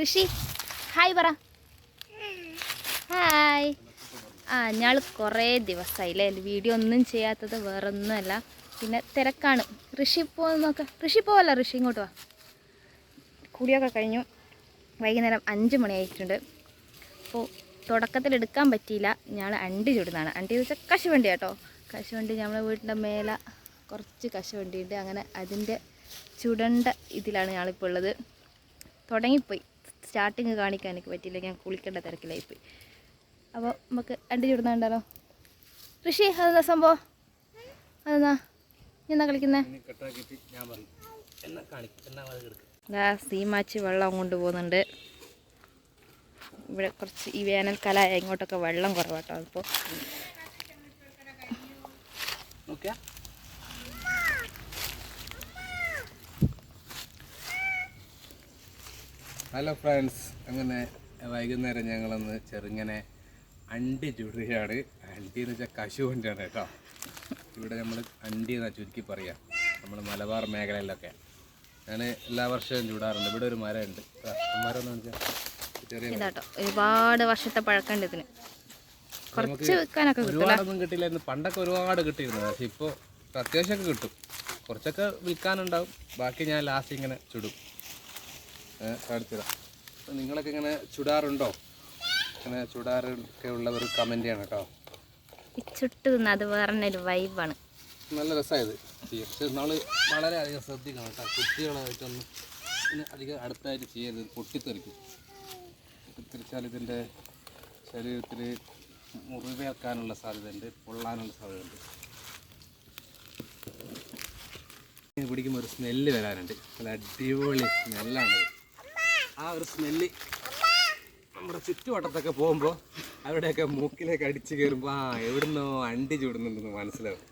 ഋഷി hi പറ. Hi. ആ ഞങ്ങൾ കുറേ ദിവസമായില്ലേ വീഡിയോ ഒന്നും ചെയ്യാത്തത് വേറെ ഒന്നുമല്ല പിന്നെ തിരക്കാണ്. ഋഷി പോകുന്ന നോക്കാം. ഋഷി പോവല്ല ഋഷി ഇങ്ങോട്ട് വാ. കുടിയൊക്കെ കഴിഞ്ഞു. വൈകുന്നേരം അഞ്ച് മണിയായിട്ടുണ്ട്. അപ്പോൾ തുടക്കത്തിൽ എടുക്കാൻ പറ്റിയില്ല. ഞങ്ങൾ അണ്ടി ചുടുന്നതാണ്. അണ്ടി എന്ന് വെച്ചാൽ കശുവണ്ടി കേട്ടോ. കശുവണ്ടി നമ്മളെ വീട്ടിന്റെ മേലെ കുറച്ച് കശുവണ്ടിയുണ്ട്. അങ്ങനെ അതിന്റെ ചുടണ്ട ഇതിലാണ് ഞങ്ങളിപ്പോൾ ഉള്ളത്. തുടങ്ങിപ്പോയി. സ്റ്റാർട്ടിങ് കാണിക്കാൻ എനിക്ക് പറ്റിയില്ല. ഞാൻ കുളിക്കേണ്ട തിരക്കിലായിപ്പോയി. അപ്പോൾ നമുക്ക് രണ്ട് ചൂടുന്നുണ്ടല്ലോ. ഋഷി അതെന്താ സംഭവം? അതെന്നാ എന്നാ കളിക്കുന്നേ? കട്ടാക്കിയിട്ട് ഞാൻ പറയും. എന്നാ കാണിക്കും എന്നാ അത് എടുക്കും? ദാ സീമാച്ചി വെള്ളം കൊണ്ടുപോകുന്നുണ്ട് ഇവിടെ കുറച്ച് ഈ വേനൽക്കാല ഇങ്ങോട്ടൊക്കെ വെള്ളം കുറവാട്ടോ അപ്പോൾ ഹലോ ഫ്രണ്ട്സ് അങ്ങനെ വൈകുന്നേരം ഞങ്ങളൊന്ന് ചെറുങ്ങനെ അണ്ടി ചുടുകയാണ് അണ്ടി എന്ന് വെച്ചാൽ കശുവണ്ടിയാണ് കേട്ടോ. ഇവിടെ നമ്മൾ അണ്ടി എന്നാ ചുരുക്കി പറയാം. നമ്മൾ മലബാർ മേഖലയിലൊക്കെ. ഞാൻ എല്ലാ വർഷവും ചൂടാറുണ്ട്. ഇവിടെ ഒരു മരമുണ്ട്. മരം എന്ന് വെച്ചാൽ ചെറിയ. ഒരുപാട് വർഷത്തെ പഴക്കമുണ്ട് ഇതിന്. കുറച്ച് വെക്കാനൊക്കെ കിട്ടും ഒരുപാടൊന്നും കിട്ടില്ലായിരുന്നു പണ്ടൊക്കെ ഒരുപാട് കിട്ടിയിരുന്നു. പക്ഷെ ഇപ്പോൾ അത്യാവശ്യമൊക്കെ കിട്ടും. കുറച്ചൊക്കെ വിൽക്കാനുണ്ടാവും. ബാക്കി ഞാൻ ലാസ്റ്റ് ഇങ്ങനെ ചുടും. കാണിച്ചതാ നിങ്ങളൊക്കെ ഇങ്ങനെ ചുടാറുണ്ടോ? ഇങ്ങനെ ചുടാറൊക്കെ ഉള്ളവർ കമന്റ് ചെയ്യണം കേട്ടോ. ചുട്ട് തിന്ന അത് വേറെ ഒരു വൈബാണ് നല്ല രസമായത്. പക്ഷെ നമ്മൾ വളരെ അധികം ശ്രദ്ധിക്കണം കേട്ടോ. കുട്ടികളായിട്ടൊന്നും ഇതിന് അധികം അടുത്തായിട്ട് ചെയ്യരുത്. പൊട്ടിത്തെറിക്കും. പൊട്ടിത്തെറിച്ചാൽ ഇതിന്റെ ശരീരത്തിൽ മുറിവേൽക്കാനുള്ള സാധ്യതയുണ്ട്. പൊള്ളാനുള്ള സാധ്യതയുണ്ട്. പിടിക്കുമ്പോൾ ഒരു സ്മെല്ല് വരാനുണ്ട്. നല്ല അടിപൊളി സ്മെല്ലാണത് ആ ഒരു സ്മെല്ല്. നമ്മുടെ ചുറ്റുവട്ടത്തൊക്കെ പോകുമ്പോൾ അവിടെയൊക്കെ മൂക്കിലേക്ക് അടിച്ച് കയറുമ്പോൾ ആ എവിടുന്നോ അണ്ടി ചൂടുന്നുണ്ടെന്ന് മനസ്സിലാവും.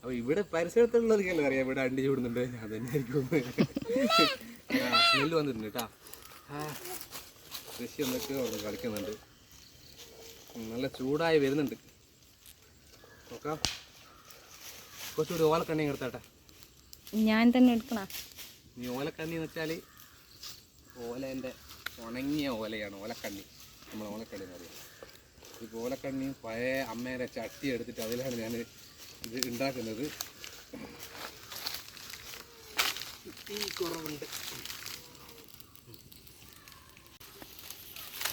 അപ്പോൾ ഇവിടെ പരിസരത്തുള്ളവർക്കല്ലേ അറിയാം ഇവിടെ അണ്ടി ചൂടുന്നുണ്ട്. അത് തന്നെ ആയിരിക്കും സ്മെല്ല് വന്നിട്ടുണ്ട് കേട്ടോ. ആ കൃഷി എന്നൊക്കെ അവിടെ കളിക്കുന്നുണ്ട്. നല്ല ചൂടായി വരുന്നുണ്ട്. നോക്കാം. കുറച്ചുകൂടി ഓലക്കണ്ണി എടുത്താട്ടെ? ഞാൻ തന്നെ എടുക്കണ? നീ ഓലക്കണ്ണി എന്ന് വെച്ചാൽ ഓലേന്റെ ഉണങ്ങിയ ഓലയാണ് ഓലക്കണ്ണി. നമ്മൾ ഓലക്കണ്ണി എന്ന് പറയും ഈ ഓലക്കണ്ണി പഴയ അമ്മേനെ ചട്ടി എടുത്തിട്ട് അതിലാണ് ഞാൻ ഇത് ഉണ്ടാക്കുന്നത്. തീ കുറവുണ്ട്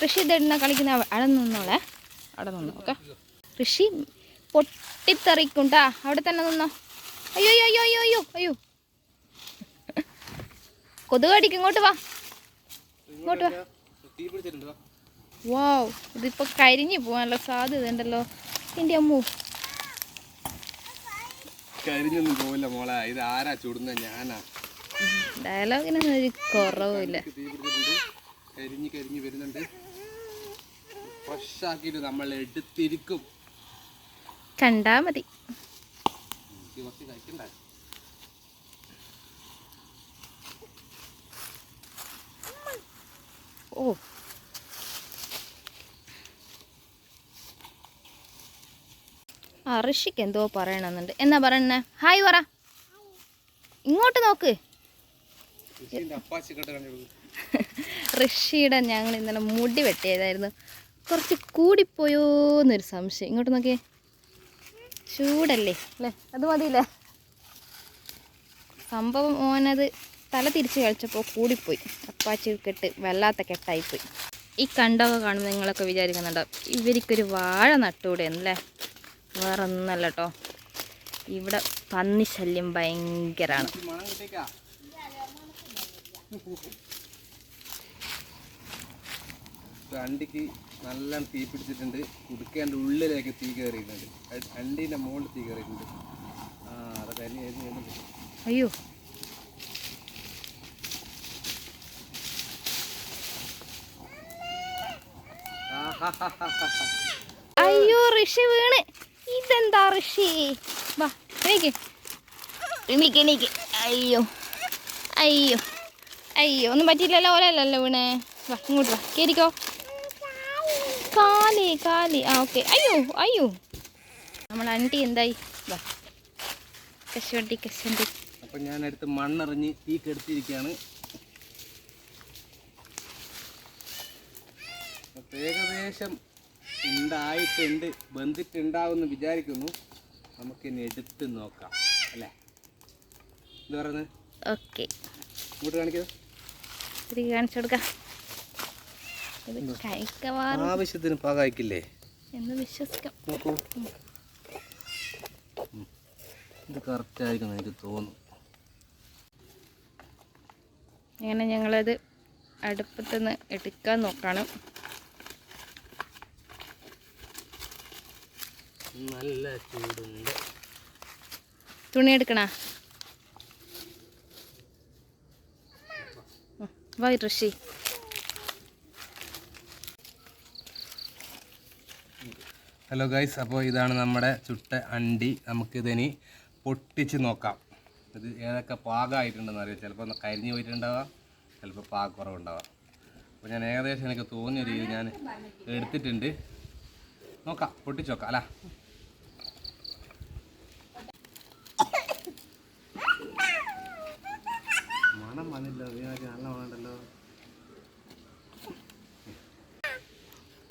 ഋഷി ഇതെടുന്ന കളിക്കുന്ന അവിടെ നിന്നോളെ. അവിടെ നിന്നോ ഓക്കെ. ഋഷി പൊട്ടിത്തെറിക്കുണ്ടാ. അവിടെ തന്നെ നിന്നോ. അയ്യോ അയ്യോ അയ്യോ അയ്യോ അയ്യോ. കൊതുക് കടിക്കും ഇങ്ങോട്ട് വാ. ഇങ്ങോട്ട് വാ. തീ പിടിച്ചിട്ടുണ്ടോ വാവ് ഇതിപ്പോ കരിഞ്ഞു പോകാനുള്ള സാധ്യത ഉണ്ടല്ലോ. എന്റെ അമ്മു. കരിഞ്ഞൊന്നും പോവില്ല മോളെ. ഇത് ആരാ ചുടുന്ന? ഞാനാ. ഡയലോഗിനൊന്നും ഒരു കുറവില്ല കരിഞ്ഞു കരിഞ്ഞു വരുന്നുണ്ട്. ഫ്രഷ് ആക്കിയിട്ട് നമ്മൾ എടുത്തിരിക്കും. കണ്ടാ മതി. കുറച്ച് കഴിക്കണ്ടേ? ഓ. ആ ഋഷിക്ക് എന്തോ പറയണമെന്നുണ്ട്. എന്നാ പറയണേ? ഹായ് പറ. ഇങ്ങോട്ട് നോക്ക്. ഋഷിയുടെ ഞങ്ങൾ ഇന്നലെ മുടി വെട്ടിയതായിരുന്നു. കുറച്ച് കൂടിപ്പോയോ എന്നൊരു സംശയം. ഇങ്ങോട്ട് നോക്കിയേ. ചൂടല്ലേ? അല്ലേ? അത് മതിയില്ലേ? സംഭവം ഓനത് തല തിരിച്ച് കളിച്ചപ്പോൾ കൂടിപ്പോയി. അപ്പാച്ചി കെട്ട് വല്ലാത്ത കെട്ടായിപ്പോയി. ഈ കണ്ടൊക്കെ കാണുമ്പോൾ നിങ്ങളൊക്കെ വിചാരിക്കുന്നുണ്ടോ ഇവർക്കൊരു വാഴ നട്ടൂടെ എന്നല്ലേ വേറെ ഒന്നല്ല കേട്ടോ ഇവിടെ പന്നി ശല്യം ഭയങ്കരമാണ് അണ്ടിക്ക് നല്ല തീ പിടിച്ചിട്ടുണ്ട്. കുടുക്കേന്റെ ഉള്ളിലേക്ക് തീ കയറിയിട്ടുണ്ട് അണ്ടീന്റെ മുകളിൽ തീ കയറിയിട്ടുണ്ട് ആ അതൊക്കെ അയ്യോ. അയ്യോ ഋഷി വീണ്. ഇതെന്താ ഋഷി? വാ എനിക്ക് എനിക്ക് എനിക്ക് അയ്യോ അയ്യോ അയ്യോ ഒന്നും പറ്റിയില്ലല്ലോ ഓലല്ലല്ലോ വീണേ. വാ ഇങ്ങോട്ട് വാ കയറിക്കോ കാലി കാലി. ആ ഓക്കെ. അയ്യോ അയ്യോ. നമ്മൾ അണ്ടി എന്തായി? വാ. കശുവണ്ടി കശുവണ്ടി. ഞാൻ അടുത്ത് മണ്ണെറിഞ്ഞ് തീ കെടുത്തിരിക്കുകയാണ്. ഏകദേശം ഉണ്ടായിട്ടുണ്ട് ബന്ധിട്ടുണ്ടാവുമെന്ന് വിചാരിക്കുന്നു. നമുക്കിനി എടുത്ത് നോക്കാം അല്ലേ? എന്താ പറയുന്നത് ഓക്കെ. ഇങ്ങോട്ട് കാണിക്കുന്നത് തിരികെ കാണിച്ചു കൊടുക്കാം. ഇത് ആവശ്യത്തിന് പാകായിക്കില്ലേ എന്ന് വിശ്വസിക്കാം. നോക്കൂ. ഇത് കറക്റ്റ് ആയിരിക്കും എനിക്ക് തോന്നുന്നു. അങ്ങനെ ഞങ്ങളത് അടുപ്പത്തുനിന്ന് എടുക്കാൻ നോക്കാണ്. നല്ല ചൂടുണ്ട്. തുണി എടുക്കണ? വാ ഋഷി. ഹലോ ഗൈസ് അപ്പോൾ ഇതാണ് നമ്മുടെ ചുട്ട അണ്ടി. നമുക്കിതിനി പൊട്ടിച്ച് നോക്കാം. ഇത് ഏതൊക്കെ പാകമായിട്ടുണ്ടെന്ന് അറിയാം? ചിലപ്പോൾ ഒന്ന് കരിഞ്ഞു പോയിട്ടുണ്ടാവാം ചിലപ്പോൾ പാകക്കുറവുണ്ടാവാം അപ്പോൾ ഞാൻ ഏകദേശം എനിക്ക് തോന്നിയ രീതി ഞാൻ എടുത്തിട്ടുണ്ട്. നോക്കാം പൊട്ടിച്ച് നോക്കാം അല്ല? മണം വന്നില്ലോ. ഇതിനൊക്കെ നല്ല മണമുണ്ടല്ലോ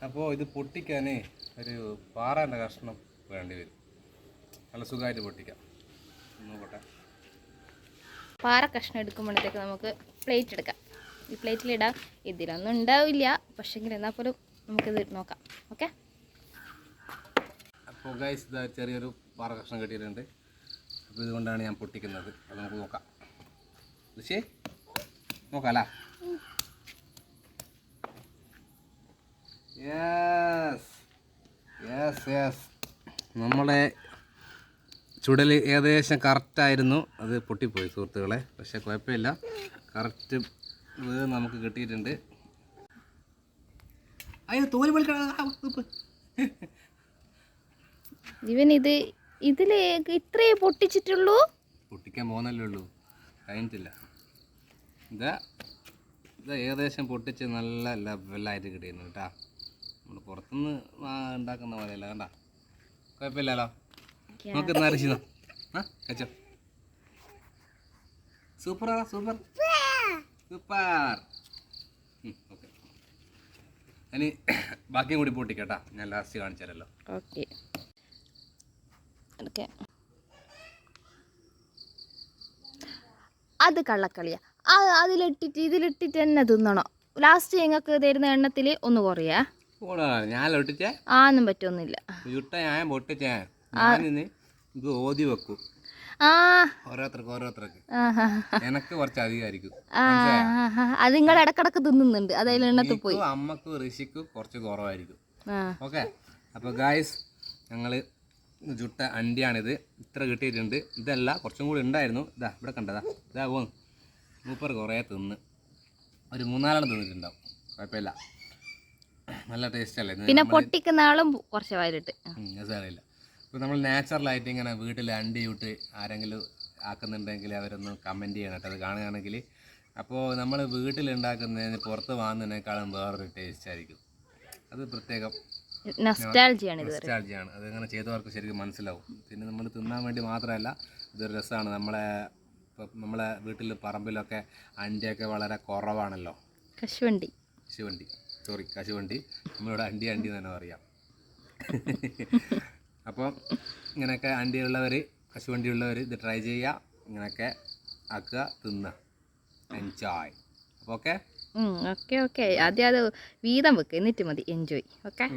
അപ്പോൾ ഇത് പൊട്ടിക്കാൻ ഒരു പാറാന്റെ കഷ്ണം വേണ്ടി വരും. നല്ല സുഖമായിട്ട് പൊട്ടിക്കാം. നോക്കട്ടെ പാറ കഷ്ണം എടുക്കുമ്പോഴത്തേക്ക് നമുക്ക് പ്ലേറ്റ് എടുക്കാം. ഈ പ്ലേറ്റിലിടാം ഇതിലൊന്നും ഉണ്ടാവില്ല. പക്ഷെങ്കിൽ എന്നാൽ പോലും നമുക്കിത് നോക്കാം. ഓക്കെ അപ്പോൾ ഗൈസ് ഇതാ ചെറിയൊരു പാറ കഷ്ണം കിട്ടിയിട്ടുണ്ട്. അപ്പോൾ ഇതുകൊണ്ടാണ് ഞാൻ പൊട്ടിക്കുന്നത്. അത് നമുക്ക് നോക്കാം. ഋഷി? നോക്കാം അല്ല യെസ് യെസ് യെസ് നമ്മളെ ചുടൽ ഏകദേശം കറക്റ്റായിരുന്നു അത് പൊട്ടിപ്പോയി സുഹൃത്തുക്കളെ. പക്ഷേ കുഴപ്പമില്ല. കറക്റ്റ് നമുക്ക് കിട്ടിയിട്ടുണ്ട്. അയ്യോ തോൽ ഇവൻ ഇത് ഇതിലേക്ക് ഇത്രേ പൊട്ടിച്ചിട്ടുള്ളൂ? പൊട്ടിക്കാൻ പോകുന്നല്ലേ ഉള്ളൂ. കഴിഞ്ഞിട്ടില്ല. ഇതാ ഇത് ഏകദേശം പൊട്ടിച്ച് നല്ല ലെവലായിട്ട് കിട്ടിയിരുന്നു കേട്ടാ. നമ്മൾ പുറത്തുനിന്ന് ഉണ്ടാക്കുന്ന പോലെയല്ല കണ്ട? കുഴപ്പമില്ലല്ലോ? നമുക്ക് നരശിന്നോ ആ കച്ചോ സൂപ്പറാ സൂപ്പർ സൂപ്പർ ഓക്കെ ഇനി ബാക്കിയും കൂടി പൊട്ടിക്കട്ടാ. ഞാൻ ലാസ്റ്റ് കാണിച്ചു തരല്ലോ ഓക്കെ. ഓക്കെ അത് കള്ളക്കളിയാ. അതിലിട്ടിട്ട് ഇതിലിട്ടിട്ട് തന്നെ തിന്നണം. ലാസ്റ്റ് ഞങ്ങൾക്ക് തരുന്ന എണ്ണത്തിൽ ഒന്ന് കുറയാ. ആന്നും പറ്റൊന്നുമില്ല. ഓതി വെക്കും. ഓരോരുത്തർക്ക് ഓരോരുത്തർക്ക്. എനക്ക് കുറച്ച് അധികമായിരിക്കും. അത് നിങ്ങൾ ഇടക്കിടക്ക് തിന്നുന്നുണ്ട്. അതായത് എണ്ണത്തിൽ പോയി. അമ്മയ്ക്ക് ഋഷിക്ക് കുറച്ച് കുറവായിരിക്കും. ഓക്കെ? അപ്പൊ ഗായ്സ് ഞങ്ങൾ ചുട്ട അണ്ടിയാണിത്. ഇത്ര കിട്ടിയിട്ടുണ്ട്. ഇതല്ല കുറച്ചും കൂടി ഉണ്ടായിരുന്നു. ഇതാ ഇവിടെ കണ്ടതാ. ഇതാ പോന്ന് മൂപ്പർ കുറേ തിന്ന്. ഒരു മൂന്നാലെണ്ണം തിന്നിട്ടുണ്ടാവും. കുഴപ്പമില്ല. നല്ല ടേസ്റ്റ് അല്ലേ? പിന്നെ പൊട്ടിക്കുന്ന ആളും കുറച്ച് വയലിട്ട്. സാരമില്ല ഇപ്പോൾ നമ്മൾ നാച്ചുറലായിട്ട് ഇങ്ങനെ വീട്ടിൽ അണ്ടി വിട്ട് ആരെങ്കിലും ആക്കുന്നുണ്ടെങ്കിൽ അവരൊന്ന് കമന്റ് ചെയ്യണം കേട്ടോ. അത് കാണുകയാണെങ്കിൽ അപ്പോൾ നമ്മൾ വീട്ടിലുണ്ടാക്കുന്നതിന് പുറത്ത് വാങ്ങുന്നതിനേക്കാളും വേറൊരു ടേസ്റ്റ് ആയിരിക്കും. അത് പ്രത്യേകം നൊസ്റ്റാൾജിയാണ് ഇത് അങ്ങനെ അതങ്ങനെ ചെയ്തവർക്ക് ശരിക്കും മനസ്സിലാവും. പിന്നെ നമ്മൾ തിന്നാൻ വേണ്ടി മാത്രമല്ല ഇതൊരു രസമാണ്. നമ്മളെ ഇപ്പം നമ്മളെ വീട്ടിൽ പറമ്പിലൊക്കെ അണ്ടിയൊക്കെ വളരെ കുറവാണല്ലോ. കശുവണ്ടി. കശുവണ്ടി. സോറി കശുവണ്ടി. നമ്മളിവിടെ അണ്ടി അണ്ടി തന്നെ പറയാം. അപ്പോൾ ഇങ്ങനെയൊക്കെ അണ്ടിയുള്ളവർ കശുവണ്ടി ഉള്ളവർ ഇത് ട്രൈ ചെയ്യുക ഇങ്ങനെയൊക്കെ ആക്കുക തിന്നുക. എൻജോയ് അപ്പോൾ ഓക്കെ ഓക്കെ ഓക്കെ ആദ്യം അത് വീതം വെക്കുക എന്നിട്ട് മതി. Enjoy okay.